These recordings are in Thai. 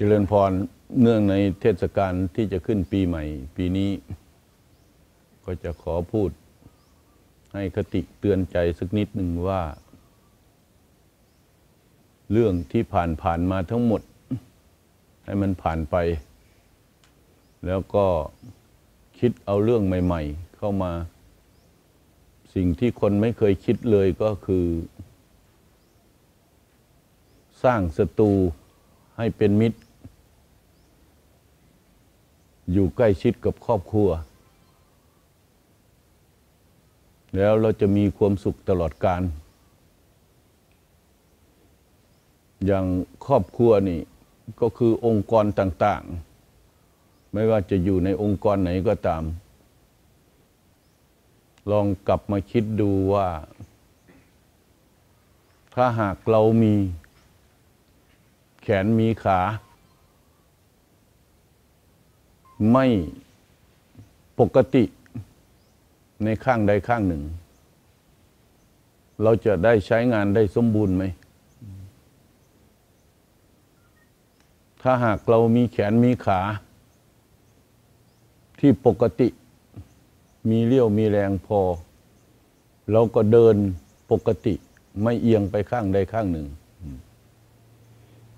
เจริญพรเนื่องในเทศกาลที่จะขึ้นปีใหม่ ปีนี้ ก็จะขอพูด ให้คติเตือนใจสักนิดหนึ่งว่า เรื่องที่ผ่านผ่านมาทั้งหมด ให้มันผ่านไป แล้วก็คิดเอาเรื่องใหม่ ๆ เข้ามา สิ่งที่คนไม่เคยคิดเลยก็คือ สร้างศัตรูให้เป็นมิตร อยู่ใกล้ชิดกับครอบครัว แล้วเราจะมีความสุขตลอดการ อย่างครอบครัวนี่ก็คือองค์กรต่างๆ ไม่ว่าจะอยู่ในองค์กรไหนก็ตาม ลองกลับมาคิดดูว่า ถ้าหากเรามี แขนมีขา ไม่ปกติในข้างใดข้างหนึ่ง เราจะได้ใช้งานได้สมบูรณ์ไหม ถ้าหากเรามีแขนมีขา ที่ปกติ มีเลี้ยวมีแรงพอ เราก็เดินปกติไม่เอียงไปข้างใดข้างหนึ่ง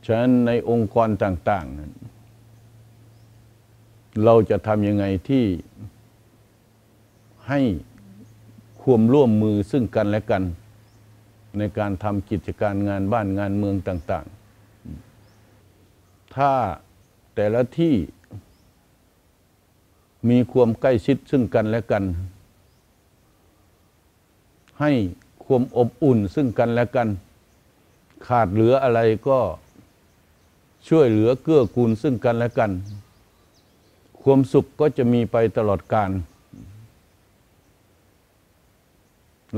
ฉะนั้นในองค์กรต่าง ๆ เราจะทำยังไงที่ให้ความร่วมมือซึ่งกันและกัน ในการทำกิจการงานบ้านงานเมืองต่าง ๆ ถ้าแต่ละที่มีความใกล้ชิดซึ่งกันและกัน ให้ความอบอุ่นซึ่งกันและกัน ขาดเหลืออะไรก็ช่วยเหลือเกื้อกูลซึ่งกันและกัน ความสุขก็จะมีไปตลอดกาล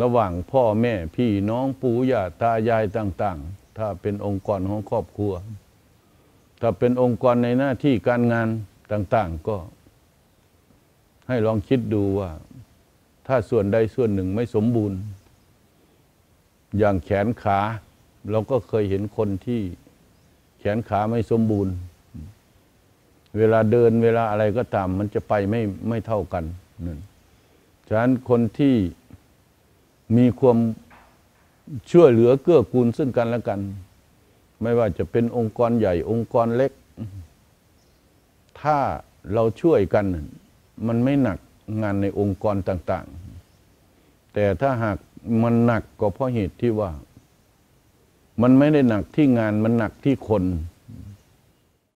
ระหว่างพ่อแม่พี่น้องปู่ย่าตายายต่าง ๆ ถ้าเป็นองค์กรของครอบครัว ถ้าเป็นองค์กรในหน้าที่การงานต่าง ๆ ก็ ให้ลองคิดดูว่า ถ้าส่วนใดส่วนหนึ่งไม่สมบูรณ์ อย่างแขนขา เราก็เคยเห็นคนที่แขนขาไม่สมบูรณ์ เวลาเดินเวลาอะไรก็ตาม มันจะไปไม่ไม่เท่ากันนั่นฉะนั้นคนที่มีความช่วยเหลือเกื้อกูลซึ่งกันและกัน ไม่ว่าจะเป็นองค์กรใหญ่องค์กรเล็ก ถ้าเราช่วยกัน มันไม่หนักงานในองค์กรต่าง ๆ แต่ถ้าหากมันหนักก็เพราะเหตุที่ว่า มันไม่ได้หนักที่งานมันหนักที่คน